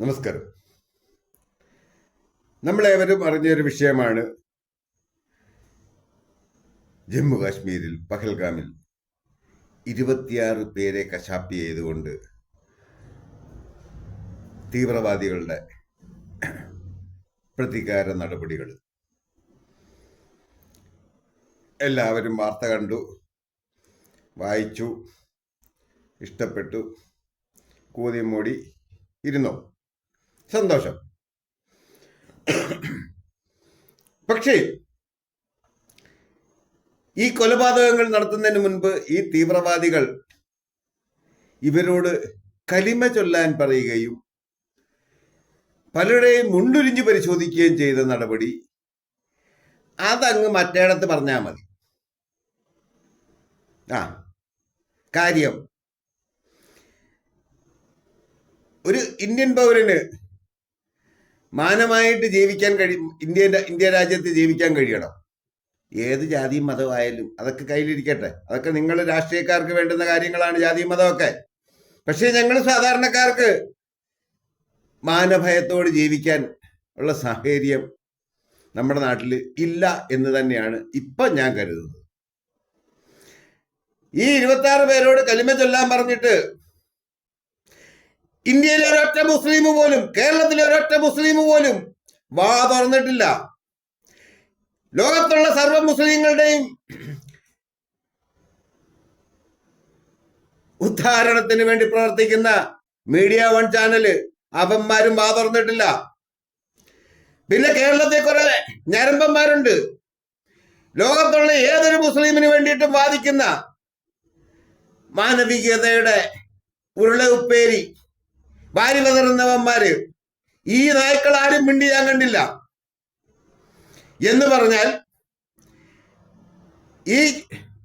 നമസ്കാരം. നമ്മളേവരും അറിഞ്ഞൊരു വിഷയമാണ്. ജമ്മു കാശ്മീരിൽ പഹൽഗാമിൽ ഇരുപത്തിയാറ് പേരെ കശാപ്പ് ചെയ്തുകൊണ്ട് തീവ്രവാദികളുടെ പ്രതികാര നടപടികൾ. എല്ലാവരും വാർത്ത കണ്ടു വായിച്ചു ഇഷ്ടപ്പെട്ടു കൂതിയും മൂടി ഇരുന്നു. സന്തോഷം പക്ഷേ ഈ കൊലപാതകങ്ങൾ നടത്തുന്നതിന് മുൻപ് ഈ തീവ്രവാദികൾ ഇവരോട് കലിമ ചൊല്ലാൻ പറയുകയും പലരുടെയും മുണ്ടുരിഞ്ഞ് പരിശോധിക്കുകയും ചെയ്ത നടപടി അതങ്ങ് മറ്റേടത്ത് പറഞ്ഞാൽ മതി. ആ കാര്യം. ഒരു ഇന്ത്യൻ പൗരന് മാനമായിട്ട് ജീവിക്കാൻ കഴി ഇന്ത്യ ഇന്ത്യ രാജ്യത്ത് ജീവിക്കാൻ കഴിയണം. ഏത് ജാതിയും മതമായാലും അതൊക്കെ കയ്യിലിരിക്കട്ടെ. അതൊക്കെ നിങ്ങൾ രാഷ്ട്രീയക്കാർക്ക് വേണ്ടുന്ന കാര്യങ്ങളാണ് ജാതിയും മതമൊക്കെ. പക്ഷേ ഞങ്ങൾ സാധാരണക്കാർക്ക് മാനഭയത്തോട് ജീവിക്കാൻ ഉള്ള സാഹചര്യം നമ്മുടെ നാട്ടിൽ ഇല്ല എന്ന് തന്നെയാണ് ഇപ്പം ഞാൻ കരുതുന്നത്. ഈ ഇരുപത്തി പേരോട് കലിമ ചൊല്ലാൻ പറഞ്ഞിട്ട് ഇന്ത്യയിലെ ഒരൊറ്റ മുസ്ലിം പോലും കേരളത്തിലെ ഒരൊറ്റ മുസ്ലിം പോലും വാ തുറന്നിട്ടില്ല. ലോകത്തുള്ള സർവ മുസ്ലിങ്ങളുടെയും ഉദ്ധാരണത്തിന് വേണ്ടി പ്രവർത്തിക്കുന്ന മീഡിയ വൺ ചാനൽ അവന്മാരും വാ തുറന്നിട്ടില്ല. പിന്നെ കേരളത്തിൽ കുറെ ഞരമ്പന്മാരുണ്ട്. ലോകത്തുള്ള ഏതൊരു മുസ്ലിമിന് വേണ്ടിയിട്ടും വാദിക്കുന്ന മാനവികതയുടെ ഉരുള ഉപ്പേരി വാരി പതറുന്നവന്മാര് ഈ നായ്ക്കൾ ആരും മിണ്ടി ഞാൻ കണ്ടില്ല. എന്ന് പറഞ്ഞാൽ ഈ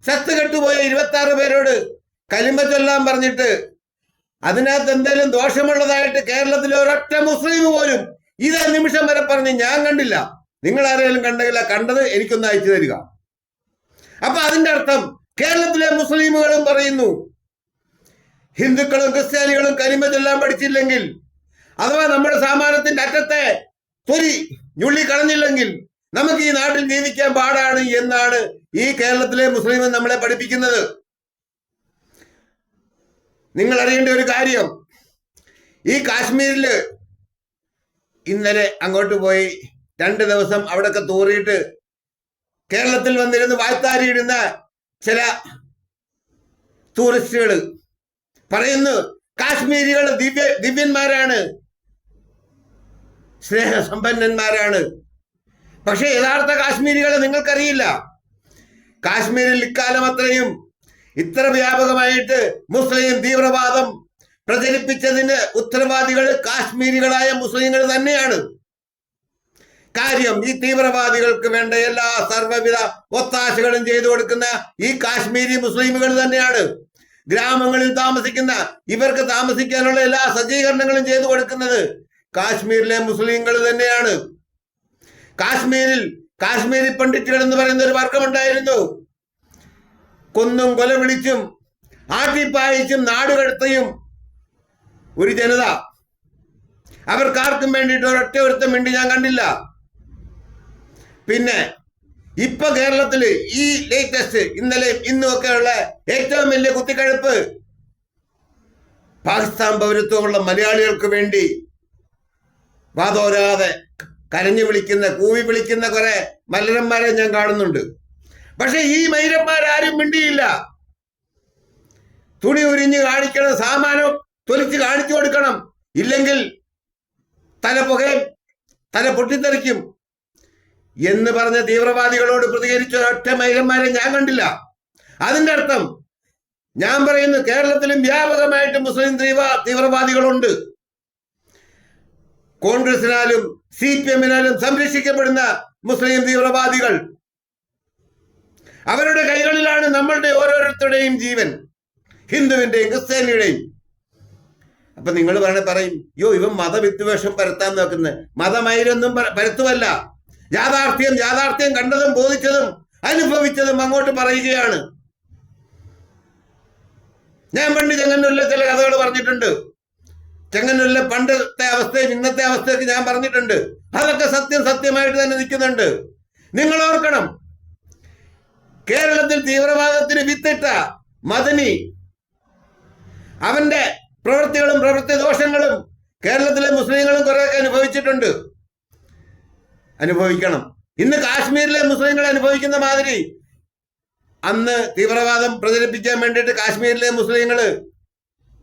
ചത്ത് കെട്ടുപോയ ഇരുപത്തി ആറ് പേരോട് കലിമ ചൊല്ലാൻ പറഞ്ഞിട്ട് അതിനകത്ത് എന്തെങ്കിലും ദോഷമുള്ളതായിട്ട് കേരളത്തിലെ ഒരൊറ്റ മുസ്ലിം പോലും ഇതേ നിമിഷം വരെ പറഞ്ഞ് ഞാൻ കണ്ടില്ല. നിങ്ങൾ ആരെങ്കിലും കണ്ടില്ല കണ്ടത് എനിക്കൊന്ന് അയച്ചു തരിക. അപ്പൊ അതിന്റെ അർത്ഥം കേരളത്തിലെ മുസ്ലിമുകളും പറയുന്നു ഹിന്ദുക്കളും ക്രിസ്ത്യാനികളും കരിമ ചൊല്ലാൻ പഠിച്ചില്ലെങ്കിൽ അഥവാ നമ്മുടെ സാമാനത്തിന്റെ അറ്റത്തെ തൊരി ഞുള്ളി കളഞ്ഞില്ലെങ്കിൽ നമുക്ക് ഈ നാട്ടിൽ ജീവിക്കാൻ പാടാണ് എന്നാണ് ഈ കേരളത്തിലെ മുസ്ലിം നമ്മളെ പഠിപ്പിക്കുന്നത്. നിങ്ങൾ അറിയേണ്ട ഒരു കാര്യം. ഈ കാശ്മീരിൽ ഇന്നലെ അങ്ങോട്ട് പോയി രണ്ട് ദിവസം അവിടെയൊക്കെ തൂറിയിട്ട് കേരളത്തിൽ വന്നിരുന്ന് വായ്ത്താരിയിടുന്ന ചില ടൂറിസ്റ്റുകൾ പറയുന്നു കാശ്മീരികൾ ദിവ്യ ദിവ്യന്മാരാണ്. സ്നേഹസമ്പന്നന്മാരാണ്. പക്ഷെ യഥാർത്ഥ കാശ്മീരികളെ നിങ്ങൾക്കറിയില്ല. കാശ്മീരിൽ ഇക്കാലം അത്രയും ഇത്ര വ്യാപകമായിട്ട് മുസ്ലിം തീവ്രവാദം പ്രചരിപ്പിച്ചതിന് ഉത്തരവാദികൾ കാശ്മീരികളായ മുസ്ലിങ്ങൾ തന്നെയാണ്. കാര്യം ഈ തീവ്രവാദികൾക്ക് വേണ്ട എല്ലാ സർവവിധ ഒത്താശകളും ചെയ്തു കൊടുക്കുന്ന ഈ കാശ്മീരി മുസ്ലിമുകൾ തന്നെയാണ്. ഗ്രാമങ്ങളിൽ താമസിക്കുന്ന ഇവർക്ക് താമസിക്കാനുള്ള എല്ലാ സജ്ജീകരണങ്ങളും ചെയ്തു കൊടുക്കുന്നത് കാശ്മീരിലെ മുസ്ലിങ്ങൾ തന്നെയാണ്. കാശ്മീരിൽ കാശ്മീരി പണ്ഡിറ്റുകൾ എന്ന് പറയുന്ന ഒരു വർഗമുണ്ടായിരുന്നു. കൊന്നും കൊല വിളിച്ചും ആട്ടിപ്പായിച്ചും നാടുകടത്തയും ഒരു ജനത. അവർക്കാർക്കും വേണ്ടിയിട്ട് ഒരൊറ്റ ഒരുത്തം വേണ്ടി ഞാൻ കണ്ടില്ല. പിന്നെ ഇപ്പൊ കേരളത്തിൽ ഈ ലേറ്റസ്റ്റ് ഇന്നലെ ഇന്നും ഉള്ള ഏറ്റവും വലിയ കുത്തിക്കഴുപ്പ് പാകിസ്ഥാൻ പൗരത്വമുള്ള മലയാളികൾക്ക് വേണ്ടി വാതോരാതെ കരഞ്ഞു വിളിക്കുന്ന കൂവി വിളിക്കുന്ന കുറെ മലരന്മാരെ ഞാൻ കാണുന്നുണ്ട്. പക്ഷെ ഈ മൈരന്മാരാരും മിണ്ടിയില്ല. തുണി ഉരിഞ്ഞ് കാണിക്കണം സാമാനം തൊലിച്ച് കാണിച്ചു കൊടുക്കണം. ഇല്ലെങ്കിൽ തല പുകയും തല പൊട്ടിത്തെറിക്കും. എന്ന് പറഞ്ഞ തീവ്രവാദികളോട് പ്രതികരിച്ച ഒറ്റ മൈലന്മാരെ ഞാൻ കണ്ടില്ല. അതിന്റെ അർത്ഥം ഞാൻ പറയുന്നു കേരളത്തിലും വ്യാപകമായിട്ട് മുസ്ലിം തീവ്ര തീവ്രവാദികളുണ്ട്. കോൺഗ്രസിനാലും സി പി എമ്മിനാലും സംരക്ഷിക്കപ്പെടുന്ന മുസ്ലിം തീവ്രവാദികൾ. അവരുടെ കൈകളിലാണ് നമ്മളുടെ ഓരോരുത്തരുടെയും ജീവൻ. ഹിന്ദുവിന്റെയും ക്രിസ്ത്യാനിയുടെയും. അപ്പൊ നിങ്ങൾ പറഞ്ഞ പറയും യോ ഇവൻ മതവിദ്വേഷം പരത്താൻ നോക്കുന്നത് മതമയിലൊന്നും പര- പരത്തുമല്ല യാഥാർത്ഥ്യം യാഥാർത്ഥ്യം കണ്ടതും ബോധിച്ചതും അനുഭവിച്ചതും അങ്ങോട്ട് പറയുകയാണ്. ഞാൻ പണ്ട് ചെങ്ങന്നൂരിലെ ചില കഥകൾ പറഞ്ഞിട്ടുണ്ട്. ചെങ്ങന്നൂരിലെ പണ്ടത്തെ അവസ്ഥയും ഇന്നത്തെ അവസ്ഥയൊക്കെ ഞാൻ പറഞ്ഞിട്ടുണ്ട്. അതൊക്കെ സത്യം സത്യമായിട്ട് തന്നെ നിൽക്കുന്നുണ്ട്. നിങ്ങൾ ഓർക്കണം കേരളത്തിൽ തീവ്രവാദത്തിന് വിത്തിട്ട മദനി അവന്റെ പ്രവൃത്തികളും പ്രവൃത്തി ദോഷങ്ങളും കേരളത്തിലെ മുസ്ലിങ്ങളും കുറെയൊക്കെ അനുഭവിച്ചിട്ടുണ്ട്. അനുഭവിക്കണം. ഇന്ന് കാശ്മീരിലെ മുസ്ലിങ്ങൾ അനുഭവിക്കുന്ന മാതിരി അന്ന് തീവ്രവാദം പ്രചരിപ്പിക്കാൻ വേണ്ടിയിട്ട് കാശ്മീരിലെ മുസ്ലിങ്ങൾ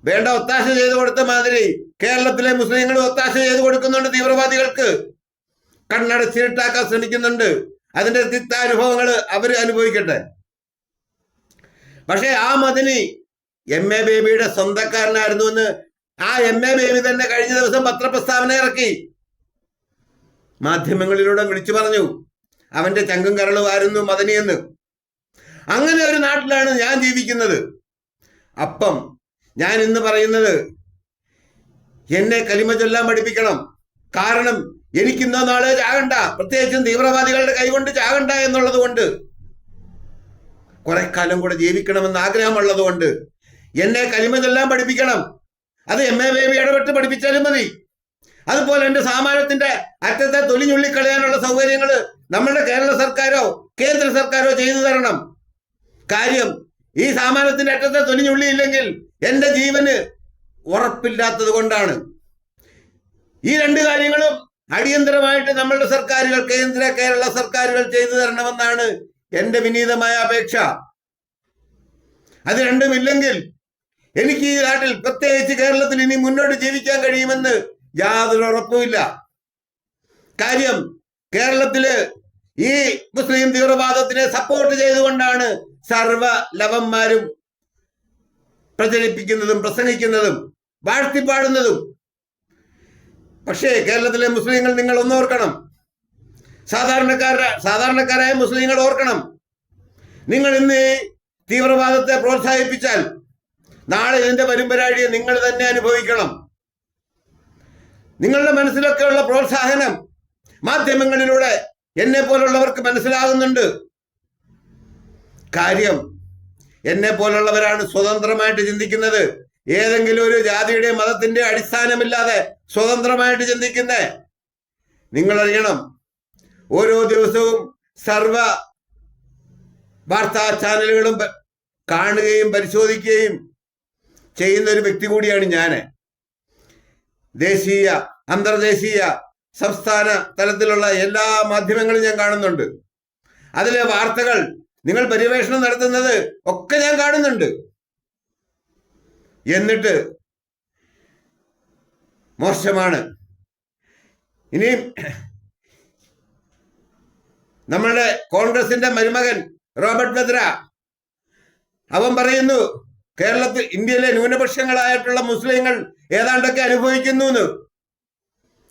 വേണ്ട ഒത്താശ ചെയ്തു കൊടുത്ത മാതിരി കേരളത്തിലെ മുസ്ലിങ്ങൾ ഒത്താശ ചെയ്തു കൊടുക്കുന്നുണ്ട് തീവ്രവാദികൾക്ക്. കണ്ണടച്ചിരിട്ടാക്കാൻ ശ്രമിക്കുന്നുണ്ട്. അതിന്റെ തിക്താനുഭവങ്ങൾ അവർ അനുഭവിക്കട്ടെ. പക്ഷെ ആ മതിനി എം എ ബേബിയുടെ സ്വന്തക്കാരനായിരുന്നു എന്ന് ആ എം എ ബേബി തന്നെ കഴിഞ്ഞ ദിവസം പത്രപ്രസ്താവന ഇറക്കി. മാധ്യമങ്ങളിലൂടെ വിളിച്ചു പറഞ്ഞു. അവന്റെ ചങ്കും കരളുമായിരുന്നു മദനിയെന്ന് അങ്ങനെ ഒരു നാട്ടിലാണ് ഞാൻ ജീവിക്കുന്നത്. അപ്പം ഞാൻ ഇന്ന് പറയുന്നത് എന്നെ കലിമ ചൊല്ലാൻ പഠിപ്പിക്കണം. കാരണം എനിക്കിന്നോ നാളെ ചാകണ്ട. പ്രത്യേകിച്ചും തീവ്രവാദികളുടെ കൈകൊണ്ട് ചാകണ്ട എന്നുള്ളത് കൊണ്ട്. കുറെ കാലം കൂടെ ജീവിക്കണമെന്ന് ആഗ്രഹമുള്ളത് കൊണ്ട് എന്നെ കലിമ ചൊല്ലാൻ പഠിപ്പിക്കണം. അത് എം എ ബേബി ഇടപെട്ട് പഠിപ്പിച്ചാലും മതി. അതുപോലെ എന്റെ സാമാനത്തിന്റെ അറ്റത്തെ തൊലിഞ്ഞുള്ളിക്കളയാനുള്ള സൗകര്യങ്ങൾ നമ്മളുടെ കേരള സർക്കാരോ കേന്ദ്ര സർക്കാരോ ചെയ്തു തരണം. കാര്യം ഈ സാമാനത്തിന്റെ അറ്റത്തെ തൊലിഞ്ഞുള്ളി ഇല്ലെങ്കിൽ എന്റെ ജീവന് ഉറപ്പില്ലാത്തത് കൊണ്ടാണ്. ഈ രണ്ട് കാര്യങ്ങളും അടിയന്തരമായിട്ട് നമ്മളുടെ സർക്കാരുകൾ കേന്ദ്ര കേരള സർക്കാരുകൾ ചെയ്തു തരണമെന്നാണ് എന്റെ വിനീതമായ അപേക്ഷ. അത് രണ്ടുമില്ലെങ്കിൽ എനിക്ക് ഈ നാട്ടിൽ പ്രത്യേകിച്ച് കേരളത്തിൽ ഇനി മുന്നോട്ട് ജീവിക്കാൻ കഴിയുമെന്ന് യാതൊരു ഉറപ്പുമില്ല. കാര്യം കേരളത്തിൽ ഈ മുസ്ലിം തീവ്രവാദത്തിനെ സപ്പോർട്ട് ചെയ്തുകൊണ്ടാണ് സർവ ലവന്മാരും പ്രചരിപ്പിക്കുന്നതും പ്രസംഗിക്കുന്നതും വാഴ്ത്തിപ്പാടുന്നതും. പക്ഷേ കേരളത്തിലെ മുസ്ലിങ്ങൾ നിങ്ങൾ ഒന്നോർക്കണം സാധാരണക്കാര സാധാരണക്കാരായ മുസ്ലിങ്ങൾ ഓർക്കണം. നിങ്ങൾ ഇന്ന് തീവ്രവാദത്തെ പ്രോത്സാഹിപ്പിച്ചാൽ നാളെ ഇതിന്റെ വരുമ്പരാഴിയെ നിങ്ങൾ തന്നെ അനുഭവിക്കണം. നിങ്ങളുടെ മനസ്സിലൊക്കെയുള്ള പ്രോത്സാഹനം മാധ്യമങ്ങളിലൂടെ എന്നെ പോലുള്ളവർക്ക് മനസ്സിലാകുന്നുണ്ട്. കാര്യം എന്നെ പോലുള്ളവരാണ് സ്വതന്ത്രമായിട്ട് ചിന്തിക്കുന്നത്. ഏതെങ്കിലും ഒരു ജാതിയുടെ മതത്തിന്റെ അടിസ്ഥാനമില്ലാതെ സ്വതന്ത്രമായിട്ട് ചിന്തിക്കുന്നേ. നിങ്ങൾ അറിയണം ഓരോ ദിവസവും സർവ വാർത്താ ചാനലുകളും കാണുകയും പരിശോധിക്കുകയും ചെയ്യുന്ന ഒരു വ്യക്തി കൂടിയാണ് ഞാൻ ദേശീയ അന്തർദേശീയ സംസ്ഥാന തലത്തിലുള്ള എല്ലാ മാധ്യമങ്ങളും ഞാൻ കാണുന്നുണ്ട്. അതിലെ വാർത്തകൾ നിങ്ങൾ പര്യവേഷണം നടത്തുന്നത് ഒക്കെ ഞാൻ കാണുന്നുണ്ട്. എന്നിട്ട് മോശമാണ്. ഇനിയും നമ്മളുടെ കോൺഗ്രസിന്റെ മരുമകൻ റോബർട്ട് ബദ്ര അവൻ പറയുന്നു കേരളത്തിൽ ഇന്ത്യയിലെ ന്യൂനപക്ഷങ്ങളായിട്ടുള്ള മുസ്ലിങ്ങൾ ഏതാണ്ടൊക്കെ അനുഭവിക്കുന്നു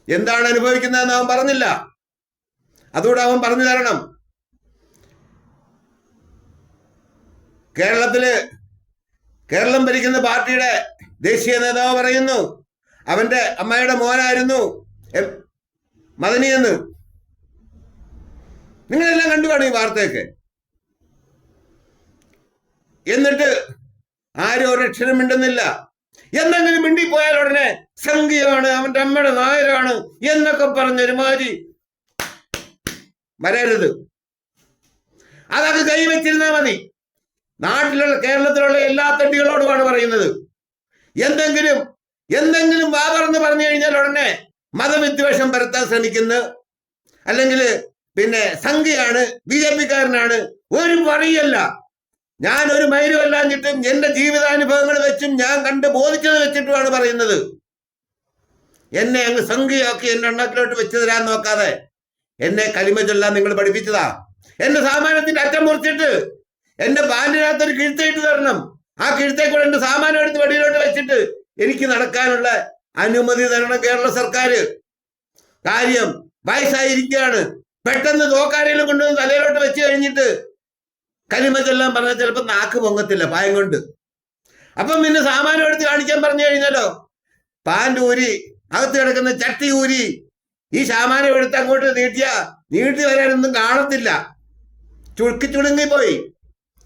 എന്താണ് അനുഭവിക്കുന്നതെന്ന് അവൻ പറഞ്ഞില്ല. അതുകൂടെ അവൻ പറഞ്ഞു തരണം. കേരളത്തിൽ കേരളം ഭരിക്കുന്ന പാർട്ടിയുടെ ദേശീയ നേതാവ് പറയുന്നു അവന്റെ അമ്മയുടെ മോനായിരുന്നു മദനിയെന്ന് മദനി നിങ്ങളെല്ലാം കണ്ടു കാണും ഈ വാർത്തയൊക്കെ. എന്നിട്ട് ആരും ഒരു അക്ഷരം മിണ്ടുന്നില്ല എന്തെങ്കിലും മിണ്ടിപ്പോയാൽ ഉടനെ സംഖ്യയാണ് അവന്റെ അമ്മയുടെ നായരാണ് എന്നൊക്കെ പറഞ്ഞൊരുമാതിരി വരരുത്. അതൊക്കെ കൈവച്ചിരുന്നാൽ മതി. നാട്ടിലുള്ള കേരളത്തിലുള്ള എല്ലാ തട്ടികളോടുമാണ് പറയുന്നത്. എന്തെങ്കിലും എന്തെങ്കിലും വാപറന്ന് പറഞ്ഞു കഴിഞ്ഞാൽ ഉടനെ മതവിദ്വേഷം പരത്താൻ ശ്രമിക്കുന്നു അല്ലെങ്കിൽ പിന്നെ സംഖ്യയാണ് ബി ജെ പിക്കാരനാണ് ഒരു വഴിയല്ല. ഞാൻ ഒരു മൈലുമല്ലാഞ്ഞിട്ടും എന്റെ ജീവിതാനുഭവങ്ങൾ വെച്ചും ഞാൻ കണ്ട് ബോധിച്ചത് വെച്ചിട്ടുമാണ് പറയുന്നത്. എന്നെ അങ്ങ് സംഖ്യയാക്കി എന്റെ എണ്ണത്തിലോട്ട് വെച്ച് നോക്കാതെ എന്നെ കലിമ ചൊല്ലാൻ നിങ്ങൾ പഠിപ്പിച്ചതാ. എന്റെ സാമാനത്തിന്റെ അറ്റം മുറിച്ചിട്ട് എന്റെ പാൻറിനകത്ത് ഒരു കിഴുത്തേട്ട് തരണം. ആ കിഴുത്തേക്കൂടെ എന്റെ സാമാനം എടുത്ത് വെടിയിലോട്ട് വെച്ചിട്ട് എനിക്ക് നടക്കാനുള്ള അനുമതി തരണം കേരള സർക്കാർ കാര്യം വയസ്സായിരിക്കുകയാണ്. പെട്ടെന്ന് തോക്കാരെങ്കിലും കൊണ്ടുവന്ന് തലയിലോട്ട് വെച്ച് കഴിഞ്ഞിട്ട് കലിമ ചൊല്ലാൻ പറഞ്ഞാൽ ചിലപ്പോൾ നാക്ക് പൊങ്ങത്തില്ല പായം കൊണ്ട്. അപ്പം പിന്നെ സാമാനം എടുത്ത് കാണിക്കാൻ പറഞ്ഞു കഴിഞ്ഞാലോ പാന്റ് ഊരി അകത്ത് കിടക്കുന്ന ചട്ടി ഊരി ഈ സാമാനം എടുത്ത് അങ്ങോട്ട് നീട്ടിയ നീട്ടി വരാനൊന്നും കാണത്തില്ല. ചുളുക്കി ചുടുങ്ങി പോയി.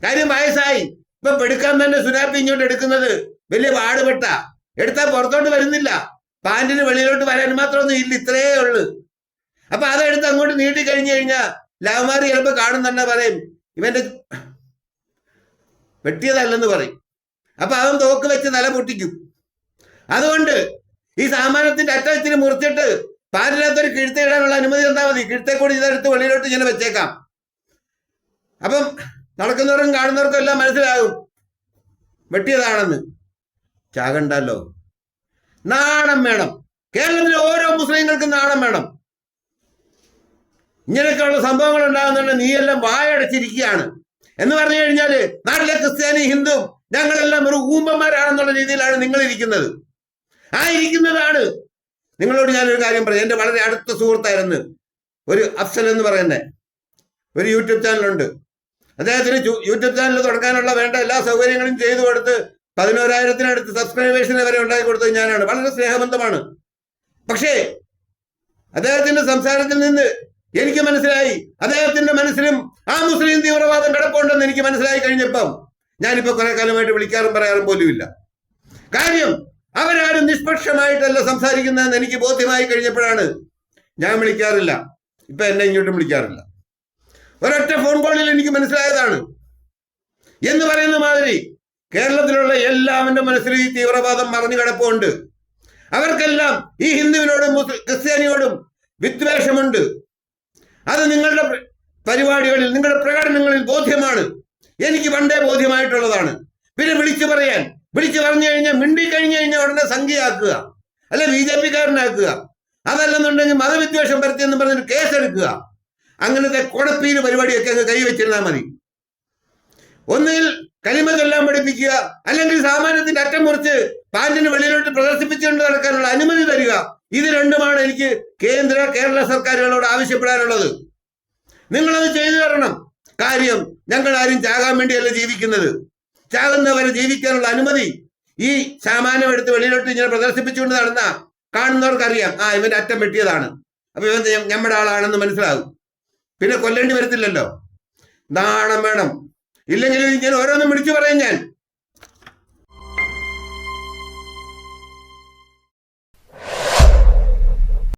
കാര്യം വയസ്സായി. ഇപ്പൊ പെടുക്കാൻ തന്നെ സുനാപ്പി ഇങ്ങോട്ട് എടുക്കുന്നത് വലിയ പാടുപെട്ട. എടുത്താൽ പുറത്തോട്ട് വരുന്നില്ല. പാന്റിന് വെളിയിലോട്ട് വരാൻ മാത്രമൊന്നും ഇല്ല ഇത്രയേ ഉള്ളൂ. അപ്പൊ അതെടുത്ത് അങ്ങോട്ട് നീട്ടി കഴിഞ്ഞു കഴിഞ്ഞാൽ ലവമാരി ചിലപ്പോൾ കാണുന്നുണ്ടെന്ന് പറയും. ഇവന്റെ വെട്ടിയതല്ലെന്ന് പറയും. അപ്പൊ അവൻ തോക്ക് വെച്ച് നില പൊട്ടിക്കും. അതുകൊണ്ട് ഈ സാമാനത്തിന്റെ അറ്റത്തിന് മുറിച്ചിട്ട് പാലിനകത്തൊരു കിഴുത്ത ഇടാനുള്ള അനുമതി തന്നാൽ മതി. കിഴുത്തെ കൂടി ഇതെടുത്ത് വെളിയിലോട്ട് ഇങ്ങനെ വെച്ചേക്കാം. അപ്പം നടക്കുന്നവർക്കും കാണുന്നവർക്കും എല്ലാം മനസ്സിലാകും. വെട്ടിയതാണെന്ന്. ചാകണ്ടല്ലോ. നാണം വേണം. കേരളത്തിലെ ഓരോ മുസ്ലിങ്ങൾക്കും നാണം വേണം. ഇങ്ങനെയൊക്കെയുള്ള സംഭവങ്ങൾ ഉണ്ടാകുന്നുണ്ട് നീയെല്ലാം വായടച്ചിരിക്കുകയാണ്. എന്ന് പറഞ്ഞു കഴിഞ്ഞാൽ നാട്ടിലെ ക്രിസ്ത്യാനി ഹിന്ദു ഞങ്ങളെല്ലാം ഒരു ഊമ്പന്മാരാണെന്നുള്ള രീതിയിലാണ് നിങ്ങൾ ഇരിക്കുന്നത് ആ ഇരിക്കുന്നതാണ് നിങ്ങളോട് ഞാനൊരു കാര്യം പറയാം. എന്റെ വളരെ അടുത്ത സുഹൃത്തായിരുന്നു. ഒരു അഫ്സൽ എന്ന് പറയുന്നത് ഒരു യൂട്യൂബ് ചാനലുണ്ട്. അദ്ദേഹത്തിന് യൂട്യൂബ് ചാനൽ തുടങ്ങാനുള്ള വേണ്ട എല്ലാ സൗകര്യങ്ങളും ചെയ്തു കൊടുത്ത് പതിനോരായിരത്തിനടുത്ത് സബ്സ്ക്രൈബേഴ്സിനെ വരെ ഉണ്ടാക്കി കൊടുത്തത് ഞാനാണ്. വളരെ സ്നേഹബന്ധമാണ്. പക്ഷേ അദ്ദേഹത്തിന്റെ സംസാരത്തിൽ നിന്ന് എനിക്ക് മനസ്സിലായി. അദ്ദേഹത്തിന്റെ മനസ്സിലും ആ മുസ്ലിം തീവ്രവാദം കിടപ്പുണ്ടെന്ന് എനിക്ക് മനസ്സിലായി കഴിഞ്ഞപ്പം ഞാനിപ്പോ കുറെ കാലമായിട്ട് വിളിക്കാറും പറയാറും പോലുമില്ല. കാര്യം അവരാരും നിഷ്പക്ഷമായിട്ടല്ല സംസാരിക്കുന്നതെന്ന് എനിക്ക് ബോധ്യമായി കഴിഞ്ഞപ്പോഴാണ് ഞാൻ വിളിക്കാറില്ല. ഇപ്പൊ എന്നെ ഇങ്ങോട്ടും വിളിക്കാറില്ല. ഒരൊറ്റ ഫോൺ കോളിൽ എനിക്ക് മനസ്സിലായതാണ്. എന്ന് പറയുന്ന മാതിരി കേരളത്തിലുള്ള എല്ലാവന്റെ മനസ്സിൽ ഈ തീവ്രവാദം മറഞ്ഞു കിടപ്പുണ്ട്. അവർക്കെല്ലാം ഈ ഹിന്ദുവിനോടും ക്രിസ്ത്യാനിയോടും വിദ്വേഷമുണ്ട്. അത് നിങ്ങളുടെ പരിപാടികളിൽ നിങ്ങളുടെ പ്രകടനങ്ങളിൽ ബോധ്യമാണ്. എനിക്ക് പണ്ടേ ബോധ്യമായിട്ടുള്ളതാണ്. പിന്നെ വിളിച്ചു പറയാൻ. വിളിച്ചു പറഞ്ഞു കഴിഞ്ഞാൽ മിണ്ടി കഴിഞ്ഞു കഴിഞ്ഞാൽ ഉടനെ സംഖ്യയാക്കുക. അല്ലെ ബി ജെ പിക്കാരനാക്കുക. അതല്ലെന്നുണ്ടെങ്കിൽ മതവിദ്വേഷം പരത്തിയെന്ന് പറഞ്ഞൊരു കേസെടുക്കുക. അങ്ങനത്തെ കുഴപ്പീര് പരിപാടിയൊക്കെ അങ്ങ് കൈവച്ചിരുന്നാൽ മതി. ഒന്നിൽ കലിമ പഠിപ്പിക്കുക. അല്ലെങ്കിൽ സാമാന്യത്തിന്റെ അറ്റം മുറിച്ച് പാന്റിന് വെളിയിലോട്ട് പ്രദർശിപ്പിച്ചുകൊണ്ട് നടക്കാനുള്ള അനുമതി തരിക. ഇത് രണ്ടുമാണ് എനിക്ക് കേന്ദ്ര കേരള സർക്കാരുകളോട് ആവശ്യപ്പെടാനുള്ളത്. നിങ്ങളത് ചെയ്തു തരണം. കാര്യം ഞങ്ങൾ ആരും ചാകാൻ വേണ്ടിയല്ല ജീവിക്കുന്നത്. ചാകുന്നവരെ ജീവിക്കാനുള്ള അനുമതി ഈ സാമാനം എടുത്ത് വെളിയിലോട്ട് ഇങ്ങനെ പ്രദർശിപ്പിച്ചുകൊണ്ട് നടന്ന കാണുന്നവർക്കറിയാം. ആ ഇവന്റെ അറ്റം വെട്ടിയതാണ്. അപ്പൊ ഇവൻ നമ്മുടെ ആളാണെന്ന് മനസ്സിലാകും. പിന്നെ കൊല്ലേണ്ടി വരത്തില്ലല്ലോ. നാണം വേണം. ഇല്ലെങ്കിൽ ഇങ്ങനെ ഓരോന്നും വിളിച്ചു പറയും ഞാൻ